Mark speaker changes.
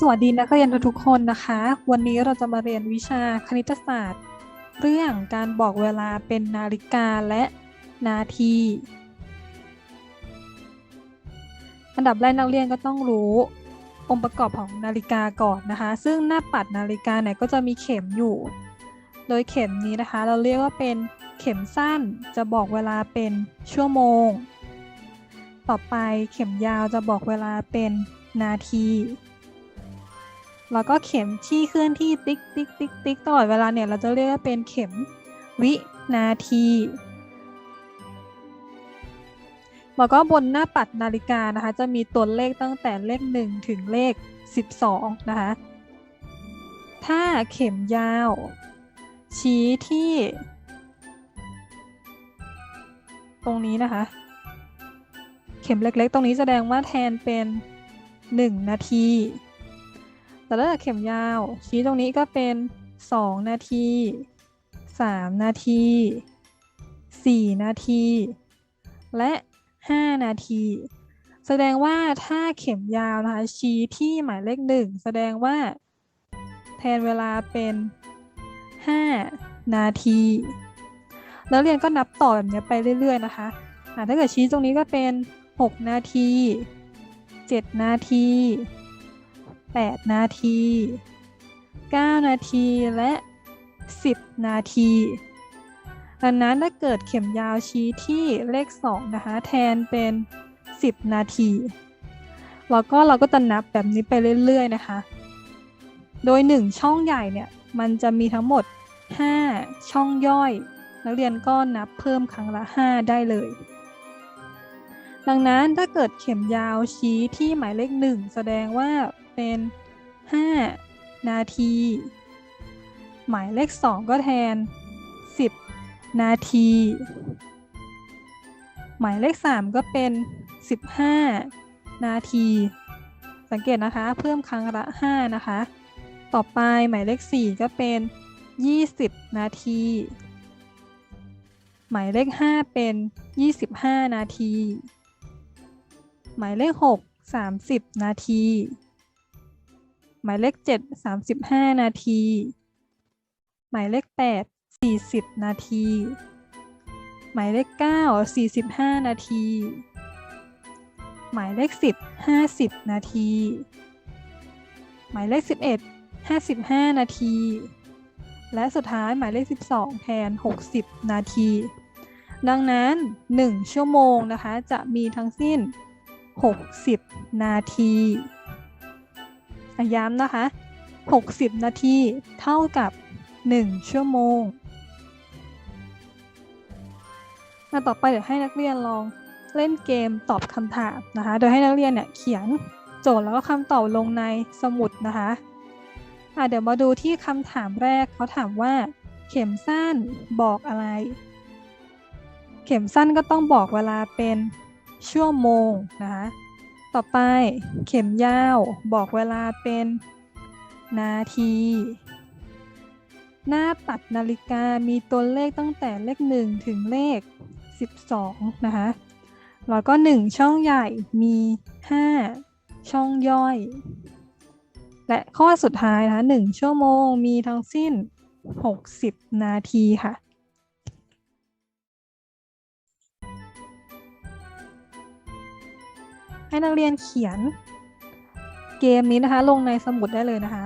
Speaker 1: สวัสดีนักเรียนทุกคนนะคะ วันนี้เราจะมาเรียนวิชาคณิตศาสตร์ เรื่องการบอกเวลาเป็นนาฬิกาและนาที อันดับแรกนักเรียนก็ต้องรู้องค์ประกอบของนาฬิกาก่อนนะคะ ซึ่งหน้าปัดนาฬิกาเนี่ยก็จะมีเข็มอยู่ โดยเข็มนี้นะคะ เราเรียกว่าเป็นเข็มสั้นจะบอกเวลาเป็นชั่วโมง ต่อไปเข็มยาวจะบอกเวลาเป็นนาที แล้วก็เข็มที่เคลื่อนที่ติ๊กติ๊กติ๊กติ๊กตลอดเวลาเนี่ยเราจะเรียกว่าเป็นเข็มวินาทีแล้วก็บนหน้าปัดนาฬิกานะคะ จะมีตัวเลขตั้งแต่เลข 1 ถึงเลข 12 นะคะ ถ้าเข็มยาว ชี้ที่ ตรงนี้นะคะ เข็มเล็กๆ ตรงนี้แสดงว่าแทนเป็น 1 นาที แต่ถ้าเข็มยาว ชี้ตรงนี้ก็เป็น 2 นาที 3 นาที 4 นาที และ 5 นาที แสดงว่าถ้าเข็มยาวนะคะ ชี้ที่หมายเลข1แสดงว่า แทนเวลาเป็น 5 นาที แล้วเรียนก็นับต่อแบบนี้ไปเรื่อยๆนะคะะถ้าเกิดชี้ตรงนี้ก็เป็น 6 นาที 7 นาที 8 นาที 9 นาทีและ 10 นาทีดังนั้นถ้าเกิดเข็มยาวชี้ที่เลข 2 นะคะ แทนเป็น 10 นาที แล้วก็เราก็จะนับแบบนี้ไปเรื่อย ๆ นะคะ โดย 1 ช่องใหญ่เนี่ย มันจะมีทั้งหมด 5 ช่องย่อย นักเรียนก็นับเพิ่มครั้งละ 5 ได้เลย ดังนั้นถ้าเกิดเข็มยาวชี้ที่หมายเลข 1 แสดงว่า เป็น 5 นาที หมายเลข 2 ก็แทน 10 นาที หมายเลข 3 ก็เป็น 15 นาที สังเกตนะคะเพิ่มครั้งละ 5 นะคะ ต่อไปหมายเลข 4 ก็เป็น 20 นาที หมายเลข 5 เป็น 25 นาที หมายเลข 6 30 นาที หมายเลข 7 35 นาที หมายเลข 8 40 นาที หมายเลข 9 45 นาที หมายเลข 10 50 นาที หมายเลข 11 55 นาที และสุดท้ายหมายเลข 12 แทน 60 นาที ดังนั้น 1 ชั่วโมงนะคะ จะมีทั้งสิ้น 60 นาที ย้ำนะคะ 60 นาทีเท่ากับ 1 ชั่วโมงมาต่อไปเดี๋ยวให้นักเรียนลองเล่นเกมตอบคำถามนะคะ โดยให้นักเรียนเนี่ยเขียนโจทย์แล้วก็คำตอบลงในสมุดนะคะะเดี๋ยวมาดูที่คำถามแรกเขาถามว่า เข็มสั้นบอกอะไร เข็มสั้นก็ต้องบอกเวลาเป็นชั่วโมงนะคะ ต่อไปเข็มยาวบอกเวลาเป็นนาที หน้าปัดนาฬิกามีตัวเลขตั้งแต่เลข 1 ถึงเลข 12 นะคะ แล้วก็ 1 ช่องใหญ่มี 5 ช่องย่อย และข้อสุดท้ายนะคะ 1 ชั่วโมงมีทั้งสิ้น 60 นาทีค่ะ ให้นักเรียนเขียนเกมนี้นะคะ ลงในสมุดได้เลยนะคะ